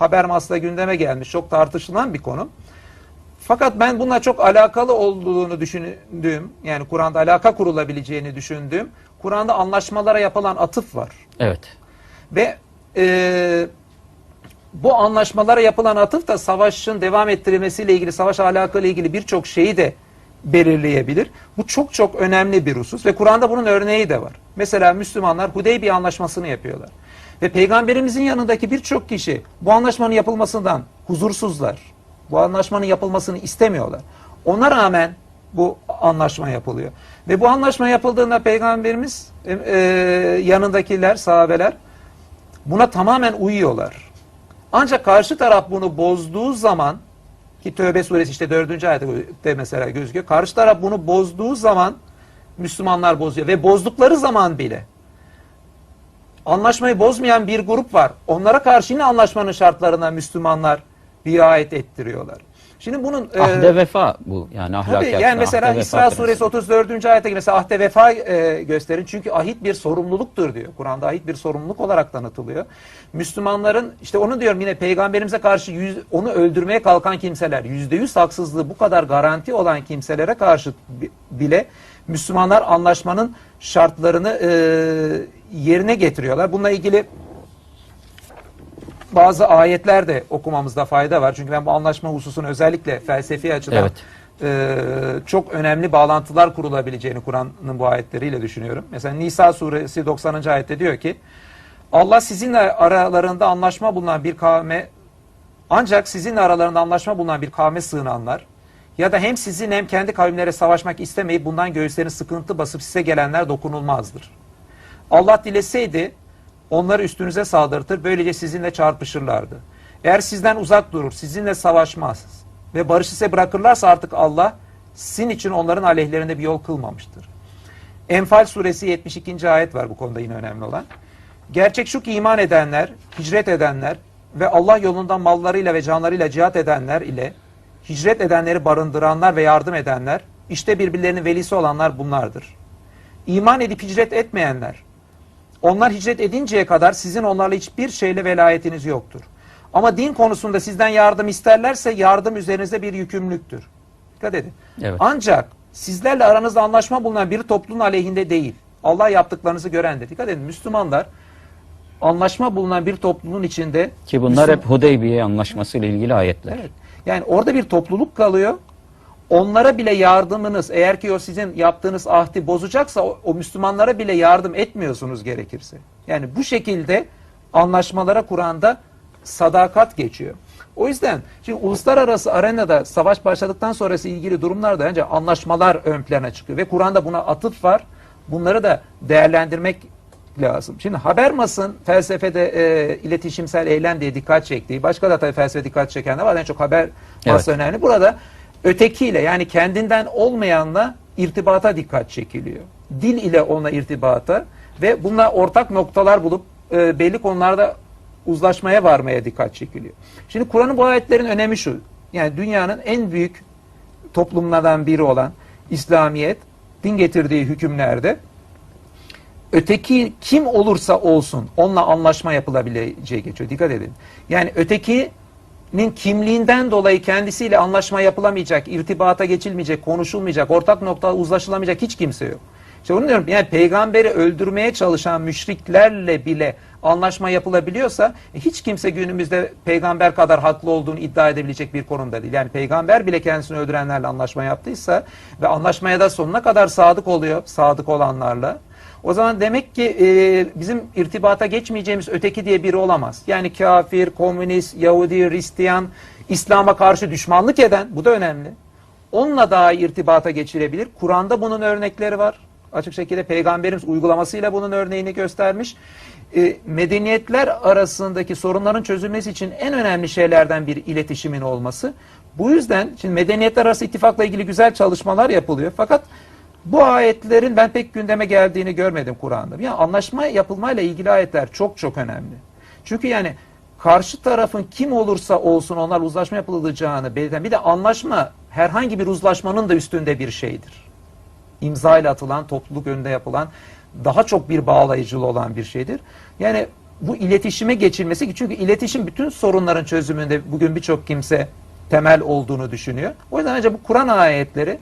haber masada gündeme gelmiş. Çok tartışılan bir konu. Fakat ben bununla çok alakalı olduğunu düşündüğüm, yani Kur'an'da alaka kurulabileceğini düşündüğüm, Kur'an'da anlaşmalara yapılan atıf var. Evet. Ve e, bu anlaşmalara yapılan atıf da savaşın devam ettirilmesiyle ilgili, savaş alakalı ilgili birçok şeyi de belirleyebilir. Bu çok çok önemli bir husus ve Kur'an'da bunun örneği de var. Mesela Müslümanlar Hudeybiye anlaşmasını yapıyorlar. Ve Peygamberimizin yanındaki birçok kişi bu anlaşmanın yapılmasından huzursuzlar. Bu anlaşmanın yapılmasını istemiyorlar. Ona rağmen bu anlaşma yapılıyor. Ve bu anlaşma yapıldığında Peygamberimiz e, e, yanındakiler, sahabeler buna tamamen uyuyorlar. Ancak karşı taraf bunu bozduğu zaman ki Tövbe suresi işte 4. ayette mesela gözüküyor. Karşı taraf bunu bozduğu zaman Müslümanlar bozuyor ve bozdukları zaman bile anlaşmayı bozmayan bir grup var. Onlara karşı yine anlaşmanın şartlarına Müslümanlar riayet ettiriyorlar. Şimdi bunun e, Ahde vefa bu yani ahlaki Tabii yani mesela İsra suresi 34. ayette mesela ahde vefa e, gösterin. Çünkü ahit bir sorumluluktur diyor. Kur'an'da ahit bir sorumluluk olarak tanıtılıyor. Müslümanların işte onu diyorum yine peygamberimize karşı yüz, onu öldürmeye kalkan kimseler yüzde yüz haksızlığı bu kadar garanti olan kimselere karşı bi- bile Müslümanlar anlaşmanın şartlarını e, yerine getiriyorlar. Bununla ilgili bazı ayetler de okumamızda fayda var. Çünkü ben bu anlaşma hususunu özellikle felsefi açıdan Evet. e, çok önemli bağlantılar kurulabileceğini Kur'an'ın bu ayetleriyle düşünüyorum. Mesela Nisa suresi 90. ayette diyor ki Allah sizinle aralarında anlaşma bulunan bir kavme ancak sizinle aralarında anlaşma bulunan bir kavme sığınanlar ya da hem sizin hem kendi kavimlere savaşmak istemeyip bundan göğüslerini sıkıntı basıp size gelenler dokunulmazdır. Allah dileseydi onları üstünüze saldırtır, böylece sizinle çarpışırlardı. Eğer sizden uzak durur, sizinle savaşmaz ve barışı size bırakırlarsa artık Allah sizin için onların aleyhlerinde bir yol kılmamıştır. Enfal suresi 72. ayet var bu konuda yine önemli olan. Gerçek şu ki iman edenler, hicret edenler ve Allah yolundan mallarıyla ve canlarıyla cihat edenler ile hicret edenleri barındıranlar ve yardım edenler, işte birbirlerinin velisi olanlar bunlardır. İman edip hicret etmeyenler, onlar hicret edinceye kadar sizin onlarla hiçbir şeyle velayetiniz yoktur. Ama din konusunda sizden yardım isterlerse yardım üzerinizde bir yükümlülüktür. Dikkat edin. Evet. Ancak sizlerle aranızda anlaşma bulunan bir topluluğun aleyhinde değil. Allah yaptıklarınızı görendir. Dikkat edin Müslümanlar anlaşma bulunan bir topluluğun içinde Ki bunlar Müslüman- hep Hudeybiye anlaşması ile ilgili ayetler. Evet. Yani orada bir topluluk kalıyor. Onlara bile yardımınız eğer ki o sizin yaptığınız ahdi bozacaksa o, o Müslümanlara bile yardım etmiyorsunuz gerekirse. Yani bu şekilde anlaşmalara Kur'an'da sadakat geçiyor. O yüzden şimdi uluslararası arenada savaş başladıktan sonrası ilgili durumlarda önce anlaşmalar ön plana çıkıyor ve Kur'an'da buna atıf var. Bunları da değerlendirmek lazım. Şimdi Habermas'ın felsefede e, iletişimsel eylem diye dikkat çektiği, başka da tabii felsefe dikkat çeken de var. En çok Habermas Evet. önemli. Burada ötekiyle yani kendinden olmayanla irtibata dikkat çekiliyor. Dil ile ona irtibata ve bununla ortak noktalar bulup e, belli konularda uzlaşmaya varmaya dikkat çekiliyor. Şimdi Kur'an'ın bu ayetlerin önemi şu. Yani dünyanın en büyük toplumlardan biri olan İslamiyet din getirdiği hükümlerde öteki kim olursa olsun onunla anlaşma yapılabileceği geçiyor. Dikkat edin. Yani ötekinin kimliğinden dolayı kendisiyle anlaşma yapılamayacak, irtibata geçilmeyecek, konuşulmayacak, ortak nokta uzlaşılamayacak hiç kimse yok. İşte onu diyorum yani peygamberi öldürmeye çalışan müşriklerle bile anlaşma yapılabiliyorsa e, hiç kimse günümüzde peygamber kadar haklı olduğunu iddia edebilecek bir konumda değil. Yani peygamber bile kendisini öldürenlerle anlaşma yaptıysa ve anlaşmaya da sonuna kadar sadık oluyor, sadık olanlarla. O zaman demek ki e, bizim irtibata geçmeyeceğimiz öteki diye biri olamaz. Yani kafir, komünist, Yahudi, Hristiyan, İslam'a karşı düşmanlık eden, bu da önemli. Onunla daha irtibata geçilebilir. Kur'an'da bunun örnekleri var. Açık şekilde Peygamberimiz uygulamasıyla bunun örneğini göstermiş. E, medeniyetler arasındaki sorunların çözülmesi için en önemli şeylerden bir iletişimin olması. Bu yüzden şimdi medeniyetler arası ittifakla ilgili güzel çalışmalar yapılıyor. Fakat bu ayetlerin ben pek gündeme geldiğini görmedim Kur'an'da. Yani anlaşma yapılmayla ilgili ayetler çok çok önemli. Çünkü yani karşı tarafın kim olursa olsun onlar uzlaşma yapılacağını belirten bir de anlaşma herhangi bir uzlaşmanın da üstünde bir şeydir. İmza ile atılan, topluluk önünde yapılan daha çok bir bağlayıcılığı olan bir şeydir. Yani bu iletişime geçilmesi çünkü iletişim bütün sorunların çözümünde bugün birçok kimse temel olduğunu düşünüyor. O yüzden bence bu Kur'an ayetleri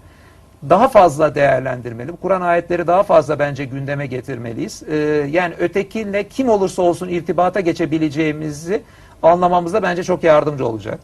daha fazla değerlendirmeli. Kur'an ayetleri daha fazla bence gündeme getirmeliyiz. Ee, yani ötekiyle kim olursa olsun irtibata geçebileceğimizi anlamamızda bence çok yardımcı olacak.